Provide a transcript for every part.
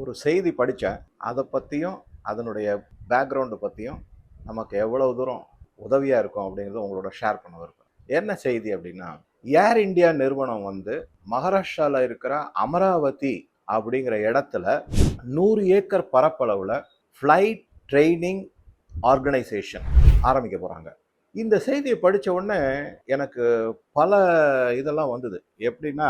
ஒரு செய்தி படித்தேன். அதை பற்றியும் அதனுடைய பேக்ரவுண்டு பற்றியும் நமக்கு எவ்வளோ தூரம் உதவியாக இருக்கும் அப்படிங்கிறத உங்களோட ஷேர் பண்ண விரும்புகிறேன் என்ன செய்தி அப்படின்னா ஏர் இந்தியா நிறுவனம் வந்து மகாராஷ்டிராவில் இருக்கிற அமராவதி அப்படிங்கிற இடத்துல நூறு ஏக்கர் பரப்பளவில் ஃப்ளைட் ட்ரைனிங் ஆர்கனைசேஷன் ஆரம்பிக்க போகிறாங்க இந்த செய்தியை படித்த உடனே எனக்கு பல இதெல்லாம் வந்தது. எப்படின்னா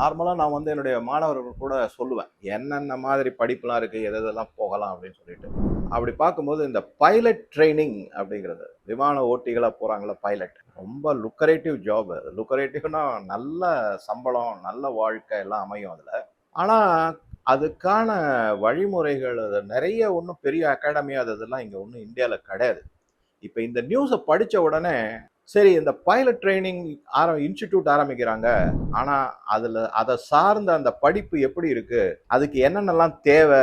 நார்மலாக நான் வந்து என்னுடைய மாணவர்கள் கூட சொல்லுவேன் என்னென்ன மாதிரி படிப்புலாம் இருக்குது எது எதெல்லாம் போகலாம்? அப்படின்னு சொல்லிட்டு. அப்படி பார்க்கும்போது இந்த பைலட் ட்ரைனிங் அப்படிங்கிறது விமான ஓட்டிகளாக போகிறாங்களா பைலட் ரொம்ப லுக்கரேட்டிவ் ஜாப் லுக்கரேட்டிவ்னா நல்ல சம்பளம் நல்ல வாழ்க்கை எல்லாம் அமையும் அதில். ஆனால் அதுக்கான வழிமுறைகள் அது நிறைய ஒன்றும் பெரிய அகாடமி அது இதெல்லாம் இங்கே ஒன்றும் இந்தியாவில் கிடையாது. இப்போ இந்த நியூஸை படித்த உடனே சரி இந்த பைலட் ட்ரைனிங் ஆரம் இன்ஸ்டிடியூட் ஆரம்பிக்கிறாங்க. ஆனால் அதில் அதை சார்ந்த அந்த படிப்பு எப்படி இருக்குது அதுக்கு என்னென்னலாம் தேவை?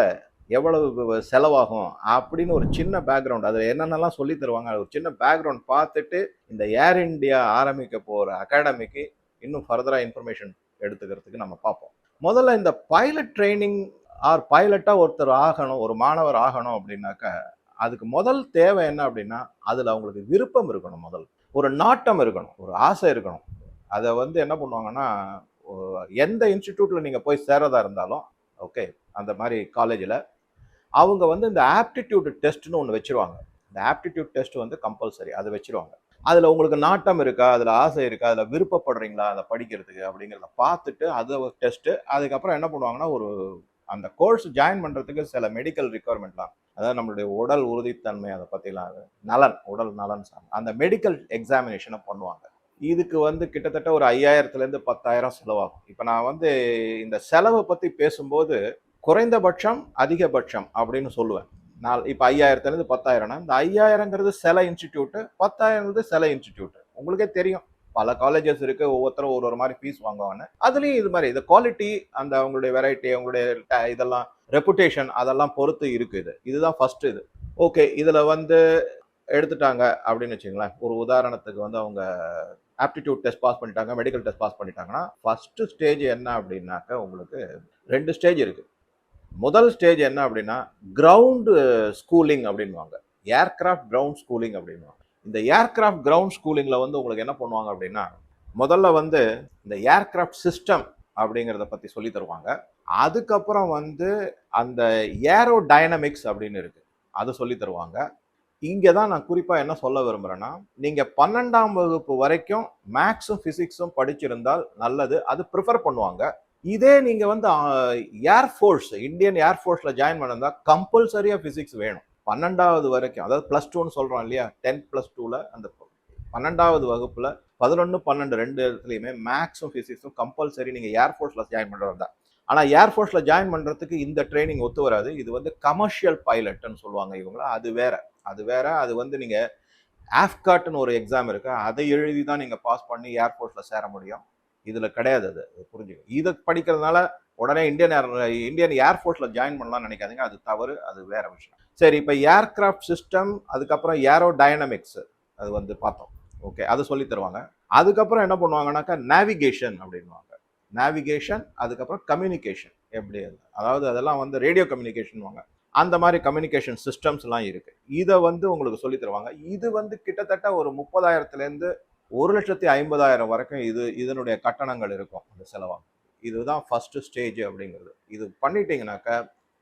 எவ்வளவு செலவாகும்? அப்படின்னு ஒரு சின்ன பேக்ரவுண்ட் அதில் என்னென்னலாம் சொல்லி தருவாங்க? ஒரு சின்ன பேக்ரவுண்ட் பார்த்துட்டு இந்த ஏர் இண்டியா ஆரம்பிக்க போகிற அகாடமிக்கு இன்னும் ஃபர்தராக இன்ஃபர்மேஷன் எடுத்துக்கிறதுக்கு நம்ம பார்ப்போம். முதல்ல இந்த பைலட் ட்ரைனிங் ஆர் பைலட்டாக ஒருத்தர் ஆகணும் ஒரு மாணவர் ஆகணும் அப்படின்னாக்கா அதுக்கு முதல் தேவை என்ன அப்படின்னா அதில் அவங்களுக்கு விருப்பம் இருக்கணும் முதல். ஒரு நாட்டம் இருக்கணும் ஒரு ஆசை இருக்கணும். அதை வந்து என்ன பண்ணுவாங்கன்னா எந்த இன்ஸ்டிடியூட்டில் நீங்கள் போய் சேரதா இருந்தாலும் ஓகே அந்த மாதிரி காலேஜில் அவங்க வந்து இந்த ஆப்டிடியூட் டெஸ்ட்னு ஒன்று வச்சுருவாங்க. இந்த ஆப்டிடியூட் டெஸ்ட் வந்து கம்பல்சரி அதை வச்சுருவாங்க. அதில் உங்களுக்கு நாட்டம் இருக்கா அதில் ஆசை இருக்கா அதில் விருப்பப்படுறீங்களா அதை படிக்கிறதுக்கு அப்படிங்கிறத பார்த்துட்டு அது டெஸ்ட்டு. அதுக்கப்புறம் என்ன பண்ணுவாங்கன்னா ஒரு அந்த கோர்ஸ் ஜாயின் பண்ணுறதுக்கு சில மெடிக்கல் ரிக்குவயர்மெண்ட்லாம் அதாவது நம்மளுடைய உடல் உறுதித்தன்மை அதை பற்றிலாம் நலன் உடல் நலன் சார் அந்த மெடிக்கல் எக்ஸாமினேஷனை பண்ணுவாங்க. இதுக்கு வந்து கிட்டத்தட்ட ஒரு ஐயாயிரத்துலேருந்து பத்தாயிரம் செலவாகும். இப்போ நான் வந்து இந்த செலவை பற்றி பேசும்போது குறைந்தபட்சம் அதிகபட்சம் அப்படின்னு சொல்லுவேன். நான் இப்போ ஐயாயிரத்துலேருந்து பத்தாயிரம்னா இந்த ஐயாயிரங்கிறது சில இன்ஸ்டிடியூட்டு பத்தாயிரங்கிறது சில இன்ஸ்டிடியூட்டு உங்களுக்கே தெரியும். பல காலேஜஸ் இருக்கு. ஒவ்வொருத்தரும் ஒரு ஒரு மாதிரி ஃபீஸ் வாங்குவாங்க. அதுலேயும் இது மாதிரி இந்த குவாலிட்டி அந்த அவங்களுடைய வெரைட்டி அவங்களுடைய ட- இதெல்லாம் ரெப்புடேஷன் அதெல்லாம் பொறுத்து இருக்கு இது. இதுதான் ஃபர்ஸ்ட் இது. ஓகே இதில் வந்து எடுத்துட்டாங்க அப்படின்னு வச்சுங்களேன் ஒரு உதாரணத்துக்கு வந்து அவங்க ஆப்டிடியூட் டெஸ்ட் பாஸ் பண்ணிட்டாங்க மெடிக்கல் டெஸ்ட் பாஸ் பண்ணிட்டாங்கன்னா ஃபர்ஸ்ட் ஸ்டேஜ் என்ன அப்படின்னாக்க உங்களுக்கு ரெண்டு ஸ்டேஜ் இருக்கு. முதல் ஸ்டேஜ் என்ன அப்படின்னா கிரவுண்டு ஸ்கூலிங் அப்படின்வாங்க ஏர்கிராஃப்ட் கிரவுண்ட் ஸ்கூலிங் அப்படின்வாங்க இந்த ஏர்கிராஃப்ட் கிரவுண்ட் ஸ்கூலிங்கில் வந்து உங்களுக்கு என்ன பண்ணுவாங்க அப்படின்னா முதல்ல வந்து இந்த ஏர்கிராஃப்ட் சிஸ்டம் அப்படிங்கிறத பற்றி சொல்லி தருவாங்க. அதுக்கப்புறம் வந்து அந்த ஏரோ டைனமிக்ஸ் அப்படின்னு இருக்குது அது சொல்லி தருவாங்க. இங்கே தான் நான் குறிப்பாக என்ன சொல்ல விரும்புகிறேன்னா நீங்கள் பன்னெண்டாம் வகுப்பு வரைக்கும் மேக்ஸும் ஃபிசிக்ஸும் படிச்சிருந்தால் நல்லது. அது ப்ரிஃபர் பண்ணுவாங்க. இதே நீங்கள் வந்து ஏர்ஃபோர்ஸ் இந்தியன் ஏர்ஃபோர்ஸில் ஜாயின் பண்ணிருந்தா கம்பல்சரியாக ஃபிசிக்ஸ் வேணும். பன்னெண்டாவது வரைக்கும் அதாவது ப்ளஸ் டூன்னு சொல்கிறோம் இல்லையா? டென்த் ப்ளஸ் டூவில் அந்த பன்னெண்டாவது வகுப்பில் பதினொன்று பன்னெண்டு ரெண்டு இடத்துலையுமே மேக்ஸும் ஃபிசிக்ஸும் கம்பல்சரி நீங்கள் ஏர்ஃபோர்ஸில் ஜாயின் பண்ணுறது தான் ஆனால் ஏர்ஃபோர்ஸில் ஜாயின் பண்ணுறதுக்கு இந்த ட்ரைனிங் ஒத்து வராது. இது வந்து கமர்ஷியல் பைலட்னு சொல்லுவாங்க இவங்கள. அது வேற. அது வேற. அது வந்து நீங்கள் ஆஃப்காட்னு ஒரு எக்ஸாம் இருக்கு. அதை எழுதி தான் நீங்கள் பாஸ் பண்ணி ஏர்ஃபோர்ஸில் சேர முடியும். இதில் கிடையாது அது. புரிஞ்சுக்கணும் இதை படிக்கிறதுனால உடனே இந்தியன் ஏர் இந்தியன் ஏர்ஃபோர்ஸில் ஜாயின் பண்ணலாம்னு நினைக்காதீங்க. அது தவறு. அது வேற விஷயம். சரி இப்போ ஏர்கிராஃப்ட் சிஸ்டம் அதுக்கப்புறம் ஏரோ டைனமிக்ஸ் அது வந்து பார்த்தோம். ஓகே அது சொல்லி தருவாங்க. அதுக்கப்புறம் என்ன பண்ணுவாங்கனாக்கா நேவிகேஷன் அப்படின்வாங்க நேவிகேஷன் அதுக்கப்புறம் கம்யூனிகேஷன் எப்படி அது? அதாவது அதெல்லாம் வந்து ரேடியோ கம்யூனிகேஷன் வாங்க. அந்த மாதிரி கம்யூனிகேஷன் சிஸ்டம்ஸ்லாம் இருக்கு. இதை வந்து உங்களுக்கு சொல்லி தருவாங்க. இது வந்து கிட்டத்தட்ட ஒரு முப்பதாயிரத்துலேருந்து ஒரு லட்சத்தி ஐம்பதாயிரம் வரைக்கும் இது இதனுடைய கட்டணங்கள் இருக்கும் அந்த செலவாகும். இதுதான் ஃபஸ்ட்டு ஸ்டேஜ் அப்படிங்கிறது. இது பண்ணிட்டீங்கனாக்கா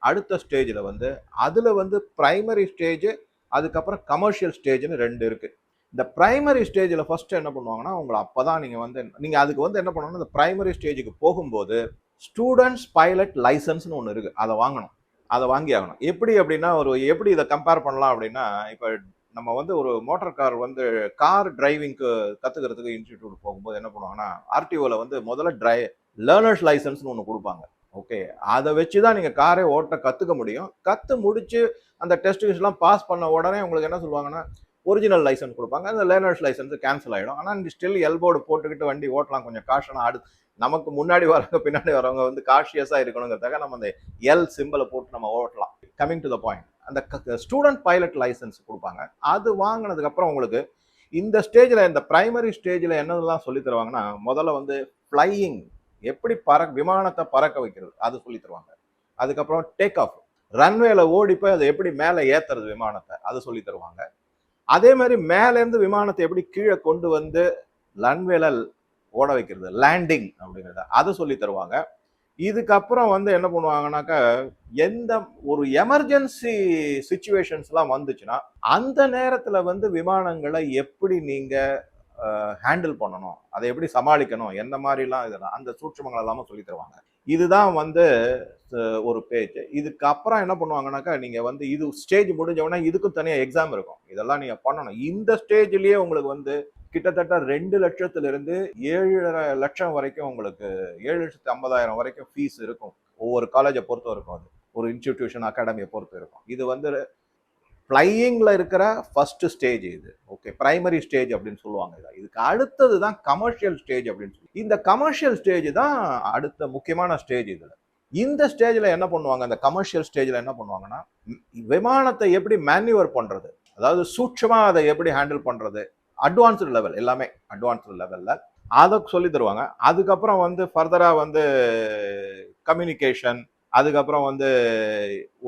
அடுத்த ஸ்டேஜில் வந்து அதில் வந்து ப்ரைமரி ஸ்டேஜ் அதுக்கப்புறம் கமர்ஷியல் ஸ்டேஜ்னு ரெண்டு இருக்குது இந்த ப்ரைமரி ஸ்டேஜில் ஃபஸ்ட்டு என்ன பண்ணுவாங்கன்னா உங்களை அப்போ தான் நீங்கள் வந்து நீங்கள் அதுக்கு வந்து என்ன பண்ணணும்னா இந்த ப்ரைமரி ஸ்டேஜுக்கு போகும்போது ஸ்டூடெண்ட்ஸ் பைலட் லைசன்ஸ்னு ஒன்று இருக்குது அதை வாங்கணும். அதை வாங்கி ஆகணும். எப்படி அப்படின்னா ஒரு எப்படி இதை கம்பேர் பண்ணலாம் அப்படின்னா இப்போ நம்ம வந்து ஒரு மோட்டார் கார் வந்து கார் டிரைவிங்க்கு கற்றுக்கிறதுக்கு இன்ஸ்டிடியூட் போகும்போது என்ன பண்ணுவாங்கன்னா ஆர்டிஓவில் வந்து முதல்ல ட்ரை லேர்னர்ஸ் லைசன்ஸ்னு ஒன்று கொடுப்பாங்க. ஓகே அதை வச்சு தான் நீங்கள் காரை ஓட்ட கற்றுக்க முடியும். கற்று முடித்து அந்த டெஸ்ட் பாஸ் பண்ண உடனே உங்களுக்கு என்ன சொல்லுவாங்கன்னா ஒரிஜினல் லைசன்ஸ் கொடுப்பாங்க. அந்த லேர்னர்ஸ் லைசன்ஸ் கேன்சல் ஆகிடும் ஆனால் நீங்கள் ஸ்டில் எல்போர்டு போட்டுக்கிட்டு வண்டி ஓட்டலாம். கொஞ்சம் காஷனாக ஆடு நமக்கு முன்னாடி வரவங்க பின்னாடி வரவங்க வந்து காஷியஸாக இருக்கணுங்கிறதுக்காக நம்ம அந்த எல் சிம்பிளை போட்டு நம்ம ஓட்டலாம். கம்மிங் டு த பாயிண்ட் அந்த ஸ்டூடெண்ட் பைலட் லைசன்ஸ் கொடுப்பாங்க. அது வாங்கினதுக்கப்புறம் உங்களுக்கு இந்த ஸ்டேஜில் இந்த ப்ரைமரி ஸ்டேஜில் என்னதெல்லாம் சொல்லி தருவாங்கன்னா முதல்ல வந்து ஃப்ளையிங் எப்படி பற விமானத்தை பறக்க வைக்கிறது அது சொல்லி தருவாங்க. அதுக்கப்புறம் டேக் ஆஃப் ரன்வேல ஓடி போய் அதை எப்படி மேலே ஏத்துறது விமானத்தை அதை சொல்லி தருவாங்க. அதே மாதிரி மேலேருந்து விமானத்தை எப்படி கீழே கொண்டு வந்து ரன்வேல ஓட வைக்கிறது லேண்டிங் அப்படிங்கிறத அதை சொல்லி தருவாங்க. இதுக்கப்புறம் வந்து என்ன பண்ணுவாங்கன்னாக்கா எந்த ஒரு எமர்ஜென்சி சுச்சுவேஷன்ஸ்லாம் வந்துச்சுன்னா அந்த நேரத்தில் வந்து விமானங்களை எப்படி நீங்கள் ஹேண்டில் பண்ணணும். அதை எப்படி சமாளிக்கணும்? எந்த மாதிரிலாம் இதெல்லாம் அந்த சூட்சமங்கள் எல்லாமே சொல்லி தருவாங்க. இதுதான் வந்து ஒரு பேஜ் இதுக்கு அப்புறம் என்ன பண்ணுவாங்கன்னாக்கா நீங்கள் வந்து இது ஸ்டேஜ் முடிஞ்சவொடனே இதுக்கும் தனியாக எக்ஸாம் இருக்கும். இதெல்லாம் நீங்கள் பண்ணணும். இந்த ஸ்டேஜ்லேயே உங்களுக்கு வந்து கிட்டத்தட்ட ரெண்டு லட்சத்திலிருந்து ஏழரை லட்சம் வரைக்கும் உங்களுக்கு ஏழு லட்சத்து ஐம்பதாயிரம் வரைக்கும் ஃபீஸ் இருக்கும். ஒவ்வொரு காலேஜை பொறுத்த இருக்கும் அது. ஒரு இன்ஸ்டிடியூஷன் அகாடமியை பொறுத்து இருக்கும். இது வந்து ஃப்ளையிங்கில் இருக்கிற ஃபஸ்ட்டு ஸ்டேஜ் இது. ஓகே ப்ரைமரி ஸ்டேஜ் அப்படின்னு சொல்லுவாங்க இதை. இதுக்கு அடுத்தது தான் கமர்ஷியல் ஸ்டேஜ் அப்படின்னு சொல்லி. இந்த கமர்ஷியல் ஸ்டேஜ் தான் அடுத்த முக்கியமான ஸ்டேஜ் இதில். இந்த ஸ்டேஜில் என்ன பண்ணுவாங்க? அந்த கமர்ஷியல் ஸ்டேஜில் என்ன பண்ணுவாங்கன்னா விமானத்தை எப்படி மேன்யூவர் பண்ணுறது அதாவது சூட்சமாக அதை எப்படி ஹேண்டில் பண்ணுறது அட்வான்ஸ்டு லெவல் எல்லாமே அட்வான்ஸ்டு லெவலில் அதை சொல்லி தருவாங்க. அதுக்கப்புறம் வந்து ஃபர்தராக வந்து கம்யூனிகேஷன் அதுக்கப்புறம் வந்து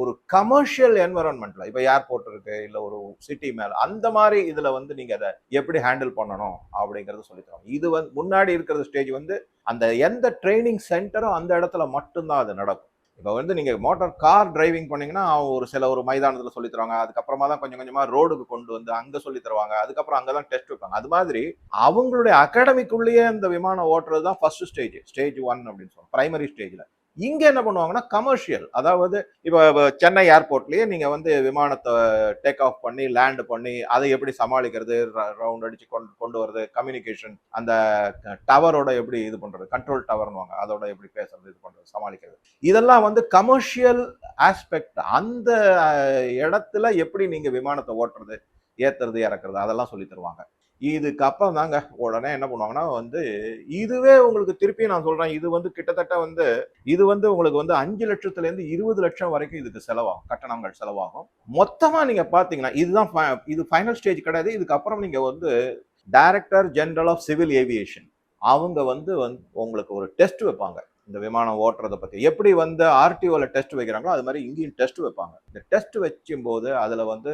ஒரு கமர்ஷியல் என்வரன்மெண்ட்ல இப்போ ஏர்போர்ட் இருக்கு இல்லை ஒரு சிட்டி மேல அந்த மாதிரி இதுல வந்து நீங்க அதை எப்படி ஹேண்டில் பண்ணணும் அப்படிங்கறத சொல்லித்தரோம். இது வந்து முன்னாடி இருக்கிற ஸ்டேஜ் வந்து அந்த எந்த ட்ரைனிங் சென்டரோ அந்த இடத்துல மட்டும்தான் அது நடக்கும். இப்போ வந்து நீங்க மோட்டார் கார் டிரைவிங் பண்ணீங்கன்னா அவங்க ஒரு சில ஒரு மைதானத்துல சொல்லி தருவாங்க அதுக்கப்புறமா தான் கொஞ்சம் கொஞ்சமா ரோடுக்கு கொண்டு வந்து அங்க சொல்லி தருவாங்க அதுக்கப்புறம் அங்கே தான் டெஸ்ட் வைப்பாங்க. அது மாதிரி அவங்களுடைய அகாடமிக்குள்ளேயே அந்த விமானம் ஓட்டுறது தான் ஃபர்ஸ்ட் ஸ்டேஜ் ஸ்டேஜ் ஒன் அப்படின்னு சொல்லுவாங்க பிரைமரி ஸ்டேஜ்ல இங்க என்ன பண்ணுவாங்கன்னா கமர்ஷியல் அதாவது இப்போ சென்னை ஏர்போர்ட்லயே நீங்க வந்து விமானத்தை டேக் ஆஃப் பண்ணி லேண்ட் பண்ணி அதை எப்படி சமாளிக்கிறது ரவுண்ட் அடிச்சு கொண்டு கொண்டு வருது கம்யூனிகேஷன் அந்த டவரோட எப்படி இது பண்றது கண்ட்ரோல் டவர்னுவாங்க அதோட எப்படி பேசுறது இது பண்றது சமாளிக்கிறது. இதெல்லாம் வந்து கமர்ஷியல் ஆஸ்பெக்ட் அந்த இடத்துல எப்படி நீங்க விமானத்தை ஓட்டுறது ஏத்துறது இறக்குறது அதெல்லாம் சொல்லி தருவாங்க. இதுக்கு அப்புறம் தாங்க உடனே என்ன பண்ணுவாங்கன்னா வந்து இதுவே உங்களுக்கு திருப்பி நான் சொல்றேன் இது வந்து கிட்டத்தட்ட வந்து இது வந்து உங்களுக்கு வந்து அஞ்சு லட்சத்துல இருந்து இருபது லட்சம் வரைக்கும் இதுக்கு செலவாகும் கட்டணங்கள் செலவாகும். மொத்தமா நீங்க பாத்தீங்கன்னா இதுதான் இது ஃபைனல் ஸ்டேஜ் கிடையாது. இதுக்கப்புறம் நீங்க வந்து director general of civil aviation அவங்க வந்து வந்து உங்களுக்கு ஒரு டெஸ்ட் வைப்பாங்க. இந்த விமானம் ஓட்டுறதை பற்றி எப்படி வந்து ஆர்டிஓவில் டெஸ்ட் வைக்கிறாங்களோ அது மாதிரி இங்கேயும் டெஸ்ட் வைப்பாங்க. இந்த டெஸ்ட் வச்சும்போது அதில் வந்து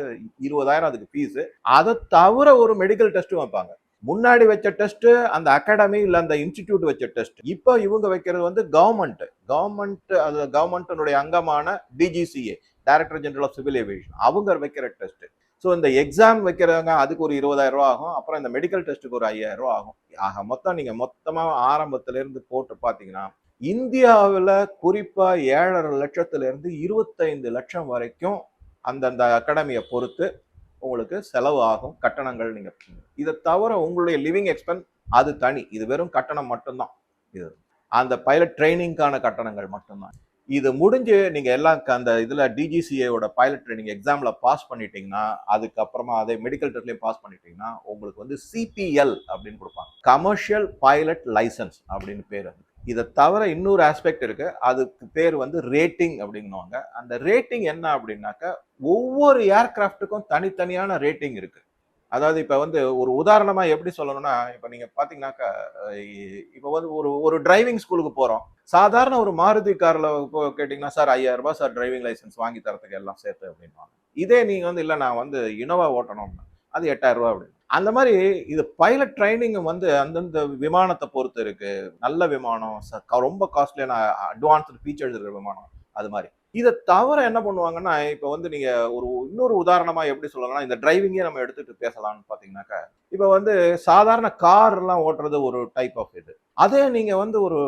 இருபதாயிரம் அதுக்கு ஃபீஸு அதை தவிர ஒரு மெடிக்கல் டெஸ்ட்டும் வைப்பாங்க. முன்னாடி வச்ச டெஸ்ட் அந்த அகாடமி இல்ல அந்த இன்ஸ்டிடியூட் வச்ச டெஸ்ட் இப்போ இவங்க வைக்கிறது வந்து கவர்மெண்ட் கவர்மெண்ட் அது கவர்மெண்ட்டினுடைய அங்கமான DGCA director general of civil aviation அவங்க வைக்கிற டெஸ்ட் ஸோ இந்த எக்ஸாம் வைக்கிறவங்க அதுக்கு ஒரு இருபதாயிரம் ரூபா ஆகும். அப்புறம் இந்த மெடிக்கல் டெஸ்ட்டுக்கு ஒரு ஐயாயிரம் ரூபா ஆகும். ஆக மொத்தம் நீங்க மொத்தமா ஆரம்பத்துல இருந்து போட்டு பாத்தீங்கன்னா இந்தியாவில் குறிப்பாக ஏழரை லட்சத்துலேருந்து இருபத்தைந்து லட்சம் வரைக்கும் அந்தந்த அகாடமியை பொறுத்து உங்களுக்கு செலவு ஆகும் கட்டணங்கள் நீங்கள் இதை தவிர உங்களுடைய லிவிங் எக்ஸ்பென்ஸ் அது தனி. இது வெறும் கட்டணம் மட்டும்தான். இது அந்த பைலட் ட்ரைனிங்க்கான கட்டணங்கள் மட்டும்தான். இது முடிஞ்சு நீங்கள் எல்லாம் க- அந்த இதில் டிஜிசிஏவோட பைலட் ட்ரைனிங் எக்ஸாமில் பாஸ் பண்ணிட்டீங்கன்னா அதுக்கப்புறமா அதே மெடிக்கல் டெஸ்ட்லயும் பாஸ் பண்ணிட்டீங்கன்னா உங்களுக்கு வந்து சிபிஎல் அப்படின்னு கொடுப்பாங்க. கமர்ஷியல் பைலட் லைசன்ஸ் அப்படின்னு பேர் அது. இதை தவிர இன்னொரு ஆஸ்பெக்ட் இருக்கு. அதுக்கு பேர் வந்து ரேட்டிங் அப்படின்னுவாங்க. அந்த ரேட்டிங் என்ன அப்படின்னாக்க ஒவ்வொரு ஏர்கிராஃப்ட்டுக்கும் தனித்தனியான ரேட்டிங் இருக்கு. அதாவது இப்போ வந்து ஒரு உதாரணமாக எப்படி சொல்லணும்னா இப்போ நீங்கள் பார்த்தீங்கன்னாக்கா இப்போ வந்து ஒரு ஒரு டிரைவிங் ஸ்கூலுக்கு போகிறோம் சாதாரண ஒரு மாருதி காரில் கேட்டிங்கன்னா சார் ஐயாயிரம் ரூபாய் சார் டிரைவிங் லைசன்ஸ் வாங்கி தரத்துக்கு எல்லாம் சேர்த்து அப்படின்வாங்க இதே நீங்கள் வந்து இல்லை நான் வந்து இனோவா ஓட்டணும் அது எட்டாயிரம் அப்படின்னு அந்த மாதிரி இது பைலட் ட்ரைனிங் வந்து அந்தந்த விமானத்தை பொறுத்து இருக்கு. நல்ல விமானம் ச- ரொம்ப காஸ்ட்லியான அட்வான்ஸ்டு ஃபீச்சர்ஸ் இருக்கிற விமானம் அது மாதிரி. இதை தவிர என்ன பண்ணுவாங்கன்னா இப்போ வந்து நீங்க ஒரு இன்னொரு உதாரணமா எப்படி சொல்லலாம்னா இந்த டிரைவிங்கே நம்ம எடுத்துட்டு பேசலாம்னு பார்த்தீங்கன்னாக்கா இப்போ வந்து சாதாரண கார் எல்லாம் ஓட்டுறது ஒரு டைப் ஆஃப் இது. அதே நீங்க வந்து ஒரு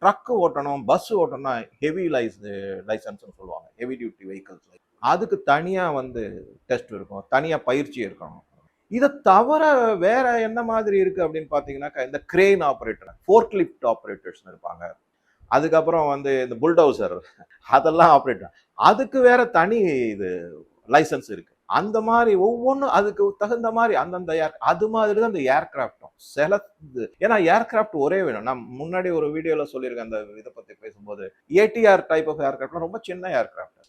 ட்ரக் ஓட்டணும் பஸ் ஓட்டணும்னா ஹெவி லைஸ் லைசன்ஸ்னு சொல்லுவாங்க. ஹெவி டியூட்டி வெஹிக்கல்ஸ் அதுக்கு தனியாக வந்து டெஸ்ட் இருக்கும். தனியாக பயிற்சி இருக்கணும் இதை தவிர வேற என்ன மாதிரி இருக்கு அப்படின்னு பார்த்தீங்கன்னாக்கா இந்த கிரெயின் ஆப்ரேட்டர் ஃபோர்க் லிஃப்ட் ஆப்ரேட்டர்ஸ் இருப்பாங்க. அதுக்கப்புறம் வந்து இந்த புல்டோசர் அதெல்லாம் ஆப்ரேட்டர் அதுக்கு வேற தனி இது லைசன்ஸ் இருக்கு. அந்த மாதிரி ஒவ்வொன்றும் அதுக்கு தகுந்த மாதிரி அந்தந்த ஏர் அது மாதிரி தான் இந்த ஏர்கிராஃப்டும் சில இது ஏன்னா ஏர்கிராஃப்ட் ஒரே வேணும். நான் முன்னாடி ஒரு வீடியோவில் சொல்லியிருக்கேன் அந்த இதை பற்றி பேசும்போது. ஏடிஆர் டைப் ஆஃப் ஏர்கிராஃப்ட்லாம் ரொம்ப சின்ன ஏர்கிராஃப்ட்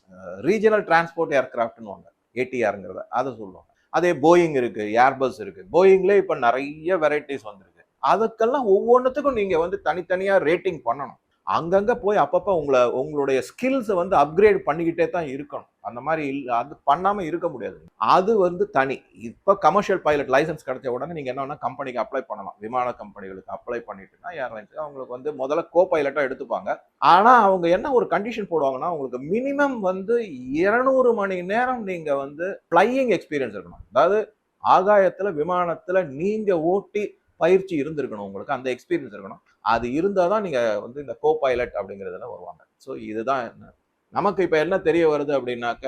ரீஜனல் டிரான்ஸ்போர்ட் ஏர்கிராஃப்ட்னுவாங்க ஏடிஆருங்கிறத அதை சொல்லுவாங்க. அதே போயிங் இருக்குது ஏர்பஸ் இருக்குது போயிங்லேயே இப்போ நிறைய வெரைட்டிஸ் வந்திருக்கு. அதுக்கெல்லாம் ஒவ்வொன்றுத்துக்கும் நீங்கள் வந்து தனித்தனியாக ரேட்டிங் பண்ணணும். அங்கங்கே போய் அப்பப்போ உங்களை உங்களுடைய ஸ்கில்ஸை வந்து அப்கிரேட் பண்ணிக்கிட்டே தான் இருக்கணும். அந்த மாதிரி இல்லை அது பண்ணாமல் இருக்க முடியாது. அது வந்து தனி. இப்போ கமர்ஷியல் பைலட் லைசன்ஸ் கிடைச்ச உடனே நீங்கள் என்ன கம்பெனிக்கு அப்ளை பண்ணலாம். விமான கம்பெனிகளுக்கு அப்ளை பண்ணிட்டுனா ஏர்லைன்ஸ் அவங்களுக்கு வந்து முதல்ல கோ பைலட்டாக எடுத்துப்பாங்க. ஆனால் அவங்க என்ன ஒரு கண்டிஷன் போடுவாங்கன்னா உங்களுக்கு மினிமம் வந்து இருநூறு மணி நேரம் நீங்கள் வந்து ஃப்ளையிங் எக்ஸ்பீரியன்ஸ் இருக்கணும். அதாவது ஆகாயத்தில் விமானத்தில் நீங்கள் ஓட்டி பயிற்சி இருந்திருக்கணும் உங்களுக்கு அந்த எக்ஸ்பீரியன்ஸ் இருக்கணும். அது இருந்தால் தான் நீங்கள் வந்து இந்த கோ பைலட் அப்படிங்கிறதுல வருவாங்க. ஸோ இதுதான் என்ன? நமக்கு இப்போ என்ன தெரிய வருது அப்படின்னாக்க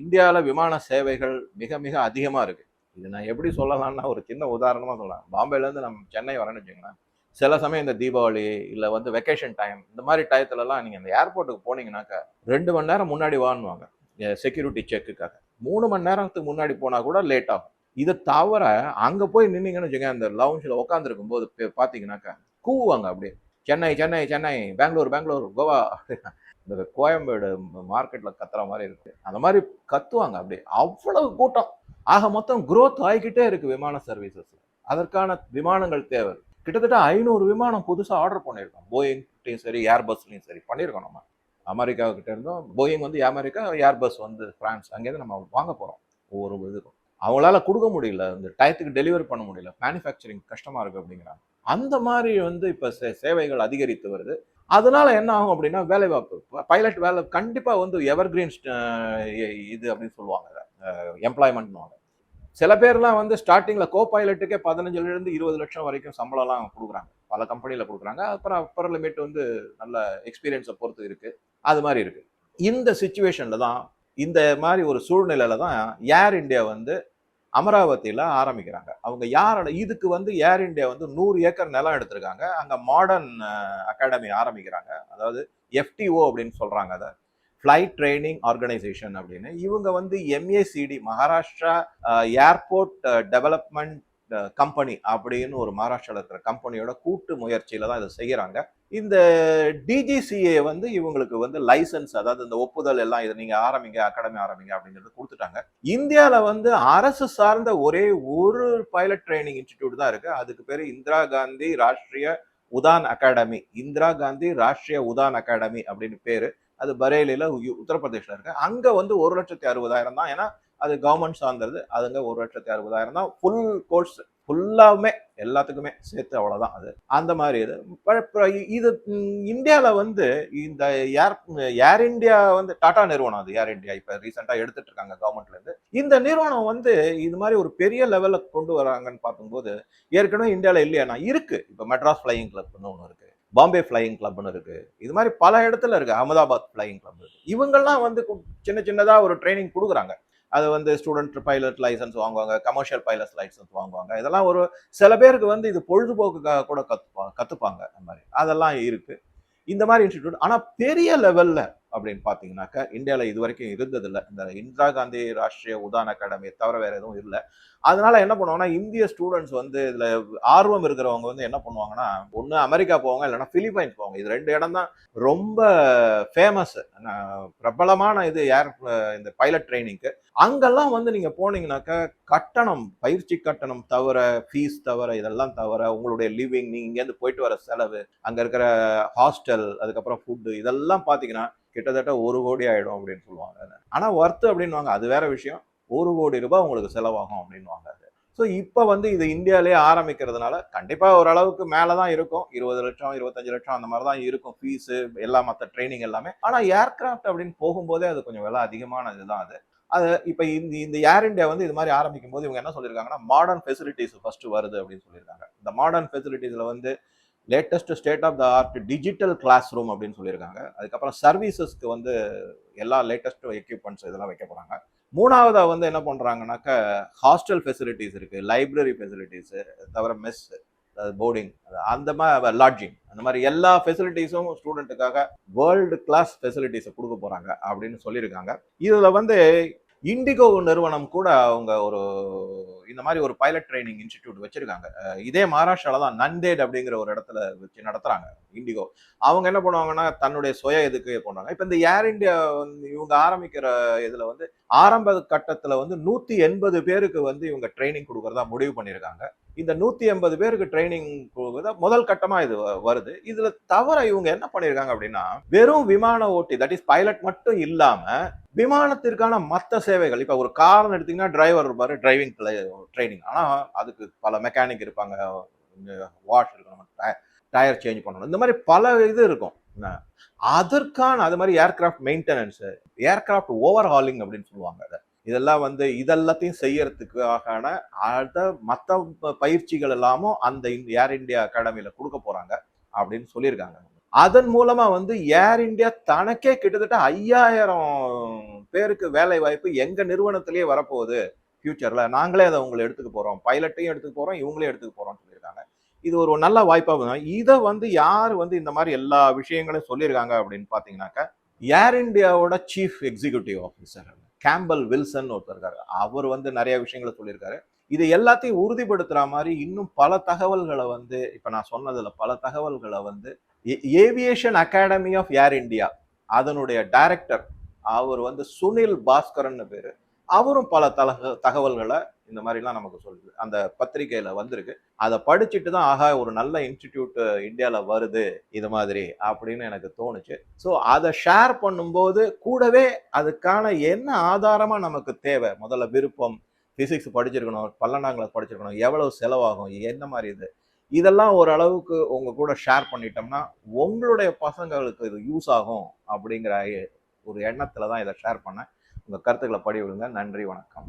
இந்தியாவில் விமான சேவைகள் மிக மிக அதிகமாக இருக்குது இது நான் எப்படி சொல்லலாம்னா ஒரு சின்ன உதாரணமாக சொல்லலாம். பாம்பேலேருந்து நம்ம சென்னை வரேன்னு வச்சுங்களேன் சில சமயம் இந்த தீபாவளி இல்லை வந்து வெக்கேஷன் டைம் இந்த மாதிரி டயத்துலலாம் நீங்கள் இந்த ஏர்போர்ட்டுக்கு போனீங்கன்னாக்கா ரெண்டு மணி நேரம் முன்னாடி வாங்குவாங்க செக்யூரிட்டி செக்குக்காக மூணு மணி நேரத்துக்கு முன்னாடி போனால் கூட லேட் ஆகும். இதை தவிர அங்கே போய் நின்னீங்கன்னு வச்சுங்க அந்த லவுஞ்சில் உட்காந்துருக்கும் போது பார்த்தீங்கன்னாக்கா கூவுவாங்க அப்படியே. சென்னை சென்னை சென்னை பெங்களூர் பெங்களூர் கோவா. இந்த கோயம்பேடு மார்க்கெட்டில் கத்துற மாதிரி இருக்கு. அந்த மாதிரி கத்துவாங்க அப்படியே. அவ்வளவு கூட்டம். ஆக மொத்தம் குரோத் ஆகிக்கிட்டே இருக்கு விமான சர்வீசஸ் அதற்கான விமானங்கள் தேவை. கிட்டத்தட்ட ஐநூறு விமானம் புதுசாக ஆர்டர் பண்ணியிருக்கோம். போயிங்லையும் சரி ஏர்பஸ்லையும் சரி பண்ணியிருக்கோம் நம்ம. அமெரிக்கா இருந்தோம் போயிங் வந்து அமெரிக்கா ஏர்பஸ் வந்து பிரான்ஸ் அங்கேருந்து நம்ம வாங்க போகிறோம் ஒவ்வொரு இதுக்கும். அவங்களால கொடுக்க முடியல இந்த டயத்துக்கு டெலிவரி பண்ண முடியல மேனுஃபேக்சரிங் கஷ்டமாக இருக்குது அப்படிங்கிறாங்க. அந்த மாதிரி வந்து இப்போ சேவைகள் அதிகரித்து வருது. அதனால என்ன ஆகும் அப்படின்னா வேலை வாய்ப்பு பைலட் வேலை கண்டிப்பாக வந்து எவர் கிரீன் இது அப்படின்னு சொல்லுவாங்க எம்ப்ளாய்மெண்ட்னுவாங்க சில பேர்லாம் வந்து ஸ்டார்டிங்கில் கோ பைலட்டுக்கே பதினஞ்சுலேருந்து இருபது லட்சம் வரைக்கும் சம்பளம்லாம் கொடுக்குறாங்க. பல கம்பெனியில் கொடுக்குறாங்க. அப்புறம் அப்புறம் லிமிட் வந்து நல்ல எக்ஸ்பீரியன்ஸை பொறுத்து இருக்குது அது மாதிரி இருக்குது இந்த சுச்சுவேஷனில் தான் இந்த மாதிரி ஒரு சூழ்நிலையில தான் ஏர் இந்தியா வந்து அமராவதியில் ஆரம்பிக்கிறாங்க. அவங்க யாரோட இதுக்கு வந்து ஏர் இந்தியா வந்து நூறு ஏக்கர் நிலம் எடுத்திருக்காங்க. அங்கே மாடர்ன் அகாடமி ஆரம்பிக்கிறாங்க. அதாவது எஃப்டிஓ அப்படின்னு சொல்கிறாங்க அதை. ஃப்ளைட் ட்ரைனிங் ஆர்கனைசேஷன் அப்படின்னு. இவங்க வந்து MACD Maharashtra airport development company அப்படின்னு ஒரு மகாராஷ்டிராவில் இருக்கிற கம்பெனியோட கூட்டு முயற்சியில தான் இதை செய்கிறாங்க இந்த டிஜிசிஏ வந்து இவங்களுக்கு வந்து லைசன்ஸ் அதாவது இந்த ஒப்புதல் எல்லாம் இதை நீங்க ஆரம்பிங்க அகாடமி ஆரம்பிங்க அப்படிங்கிறது கொடுத்துட்டாங்க. இந்தியால வந்து அரசு சார்ந்த ஒரே ஒரு பைலட் ட்ரைனிங் இன்ஸ்டிடியூட் தான் இருக்கு. அதுக்கு பேரு இந்திரா காந்தி ராஷ்டிரிய உதான் அகாடமி இந்திரா காந்தி ராஷ்டிரிய உதான் அகாடமி அப்படின்னு பேரு. அது பரேலியில உ- இருக்கு. அங்க வந்து ஒரு லட்சத்தி அறுபதாயிரம் தான். ஏன்னா அது கவர்மெண்ட் சார்ந்தது. அதுங்க ஒரு லட்சத்தி அறுபதாயிரம் தான். ஃபுல் கோர்ஸ் ஃபுல்லாவுமே எல்லாத்துக்குமே சேர்த்து அவ்வளோதான் அது. அந்த மாதிரி இது. இது இந்தியாவில் வந்து இந்த ஏர் ஏர் இந்தியா வந்து டாடா நிறுவனம் அது ஏர் இந்தியா. இப்போ ரீசெண்டாக எடுத்துட்டு இருக்காங்க கவர்மெண்ட்லேருந்து இந்த நிறுவனம் வந்து இது மாதிரி ஒரு பெரிய லெவலில் கொண்டு வராங்கன்னு பார்க்கும்போது ஏற்கனவே இந்தியாவில் இல்லையானா இருக்குது இப்போ மெட்ராஸ் ஃப்ளையிங் கிளப்னு ஒன்று இருக்குது பாம்பே ஃப்ளையிங் கிளப்னு இருக்கு. இது மாதிரி பல இடத்துல இருக்கு. அகமதாபாத் ஃப்ளையிங் கிளப் இருக்கு. இவங்கெல்லாம் வந்து சின்ன சின்னதா ஒரு ட்ரைனிங் கொடுக்குறாங்க. அது வந்து ஸ்டூடெண்ட் பைலட் லைசன்ஸ் வாங்குவாங்க கமர்ஷியல் பைலட் லைசன்ஸ் வாங்குவாங்க. இதெல்லாம் ஒரு சில பேருக்கு வந்து இது பொழுதுபோக்குக்காக கூட கத்துப்பாங்க கற்றுப்பாங்க அந்த மாதிரி. அதெல்லாம் இருக்குது இந்த மாதிரி இன்ஸ்டிடியூட் ஆனால் பெரிய லெவலில் அப்படின்னு பார்த்தீங்கன்னாக்கா இந்தியாவில் இது வரைக்கும் இருந்ததில்லை. இந்த இந்திரா காந்தி ராஷ்டிரிய உதான் அகாடமியை தவிர வேறு எதுவும் இல்லை. அதனால் என்ன பண்ணுவாங்கன்னா இந்திய ஸ்டூடெண்ட்ஸ் வந்து இதில் ஆர்வம் இருக்கிறவங்க வந்து என்ன பண்ணுவாங்கன்னா ஒன்று அமெரிக்கா போவாங்க இல்லைன்னா பிலிப்பைன்ஸ் போவாங்க. இது ரெண்டு இடம் தான் ரொம்ப ஃபேமஸ் பிரபலமான இது ஏர் இந்த பைலட் ட்ரைனிங்க்கு அங்கெல்லாம் வந்து நீங்கள் போனீங்கன்னாக்கா கட்டணம் பயிற்சி கட்டணம் தவிர ஃபீஸ் தவிர இதெல்லாம் தவிர உங்களுடைய லிவிங் நீங்கள் இங்கேருந்து போயிட்டு வர செலவு அங்கே இருக்கிற ஹாஸ்டல் அதுக்கப்புறம் ஃபுட்டு இதெல்லாம் பார்த்தீங்கன்னா கிட்டத்தட்ட ஒரு கோடி ஆகிடும் அப்படின்னு சொல்லுவாங்க ஆனால் ஒர்த்து அப்படின்னுவாங்க. அது வேற விஷயம். ஒரு கோடி ரூபாய் உங்களுக்கு செலவாகும் அப்படின்னுவாங்க அது. ஸோ இப்போ வந்து இது இந்தியாவிலே ஆரம்பிக்கிறதுனால கண்டிப்பாக ஓரளவுக்கு மேலே தான் இருக்கும். இருபது லட்சம் இருபத்தஞ்சு லட்சம் அந்த மாதிரி தான் இருக்கும் ஃபீஸு எல்லா மற்ற ட்ரைனிங் எல்லாமே. ஆனால் ஏர்கிராஃப்ட் அப்படின்னு போகும்போதே அது கொஞ்சம் விலை அதிகமான இதுதான் அது. அது இப்போ இந்த இந்த ஏர் இந்தியா வந்து இது மாதிரி ஆரம்பிக்கும் போது இவங்க என்ன சொல்லியிருக்காங்கன்னா மாடர்ன் ஃபெசிலிட்டிஸ் ஃபர்ஸ்ட் வருது அப்படின்னு சொல்லியிருக்காங்க. இந்த மாடர்ன் ஃபெசிலிட்டிஸில் வந்து latest state of the art digital classroom அப்படின்னு சொல்லியிருக்காங்க. அதுக்கப்புறம் சர்வீசஸ்க்கு வந்து எல்லா லேட்டஸ்ட் எக்யூப்மெண்ட்ஸ் இதெல்லாம் வைக்க போகிறாங்க மூணாவதாக வந்து என்ன பண்ணுறாங்கனாக்கா ஹாஸ்டல் ஃபெசிலிட்டிஸ் இருக்குது லைப்ரரி ஃபெசிலிட்டிஸு தவிர மெஸ் போர்டிங் அந்த மாதிரி லாட்ஜிங் அந்த மாதிரி எல்லா ஃபெசிலிட்டிஸும் ஸ்டூடெண்ட்டுக்காக வேர்ல்டு கிளாஸ் ஃபெசிலிட்டிஸை கொடுக்க போகிறாங்க அப்படின்னு சொல்லியிருக்காங்க. இதில் வந்து இண்டிகோ நிறுவனம் கூட அவங்க ஒரு இந்த மாதிரி ஒரு பைலட் ட்ரைனிங் இன்ஸ்டிடியூட் வச்சிருக்காங்க. இதே மகாராஷ்டிரால தான் நந்தேட் அப்படிங்கிற ஒரு இடத்துல வச்சு நடத்துறாங்க இண்டிகோ அவங்க என்ன பண்ணுவாங்கன்னா தன்னுடைய சுய இதுக்கு பண்ணுவாங்க இப்போ இந்த ஏர் இந்தியா வந்து இவங்க ஆரம்பிக்கிற இதுல வந்து ஆரம்ப கட்டத்துல வந்து நூத்தி எண்பது பேருக்கு வந்து இவங்க ட்ரைனிங் கொடுக்கறதா முடிவு பண்ணியிருக்காங்க. இந்த நூத்தி எண்பது பேருக்கு ட்ரைனிங் போகுது. முதல் கட்டமா இது வருது. இதுல தவிர இவங்க என்ன பண்ணியிருக்காங்க அப்படின்னா வெறும் விமான ஓட்டி தட் இஸ் பைலட் மட்டும் இல்லாம விமானத்திற்கான மற்ற சேவைகள் இப்போ ஒரு கார் எடுத்தீங்கன்னா டிரைவர் இருப்பாரு டிரைவிங் ட்ரைனிங் ஆனா அதுக்கு பல மெக்கானிக் இருப்பாங்க. வாஷ் இருக்கணும் டயர் சேஞ்ச் பண்ணணும். இந்த மாதிரி பல இது இருக்கும். அதற்கான அது மாதிரி aircraft maintenance aircraft overhauling அப்படின்னு சொல்லுவாங்க அதை. இதெல்லாம் வந்து இதெல்லாத்தையும் செய்யறதுக்கான அத மற்ற பயிற்சிகள் எல்லாமும் அந்த ஏர் இந்தியா அகாடமியில கொடுக்க போறாங்க அப்படின்னு சொல்லியிருக்காங்க. அதன் மூலமா வந்து ஏர் இந்தியா தனக்கே கிட்டத்தட்ட ஐயாயிரம் பேருக்கு வேலை வாய்ப்பு எங்க நிறுவனத்திலேயே வரப்போகுது ஃபியூச்சர்ல நாங்களே அதை உங்களை எடுத்துக்க போறோம். பைலட்டையும் எடுத்துக்க போறோம். இவங்களே எடுத்துக்க போறோம்னு சொல்லியிருக்காங்க. இது ஒரு நல்ல வாய்ப்பா இதை வந்து யார் வந்து இந்த மாதிரி எல்லா விஷயங்களையும் சொல்லியிருக்காங்க அப்படின்னு பார்த்தீங்கன்னாக்கா ஏர் இந்தியாவோட chief executive officer Campbell Wilson ஒருத்தர் இருக்காரு. அவர் வந்து நிறைய விஷயங்களை சொல்லியிருக்காரு. இது எல்லாத்தையும் உறுதிப்படுத்துற மாதிரி இன்னும் பல தகவல்களை வந்து இப்ப நான் சொன்னதுல பல தகவல்களை வந்து aviation academy of air India அதனுடைய டைரக்டர் அவர் வந்து சுனில் பாஸ்கரன் பேரு. அவரும் பல தக தகவல்களை இந்த மாதிரிலாம் நமக்கு சொல்லுது. அந்த பத்திரிகையில வந்திருக்கு. அதை படிச்சுட்டு தான் ஆகா ஒரு நல்ல இன்ஸ்டிடியூட் இந்தியாவில் வருது இது மாதிரி அப்படின்னு எனக்கு தோணுச்சு. ஸோ அதை ஷேர் பண்ணும்போது கூடவே அதுக்கான என்ன ஆதாரமாக நமக்கு தேவை? முதல்ல விருப்பம் ஃபிசிக்ஸ் படிச்சிருக்கணும் பன்னெண்டாம் கிளாஸ் படிச்சிருக்கணும் எவ்வளவு செலவாகும் என்ன மாதிரி இது? இதெல்லாம் ஓரளவுக்கு உங்கள் கூட ஷேர் பண்ணிட்டோம்னா உங்களுடைய பசங்களுக்கு இது யூஸ் ஆகும் அப்படிங்கிற ஒரு எண்ணத்தில் தான் இதை ஷேர் பண்ணேன். உங்கள் கருத்துக்களை படி விடுங்க நன்றி வணக்கம்.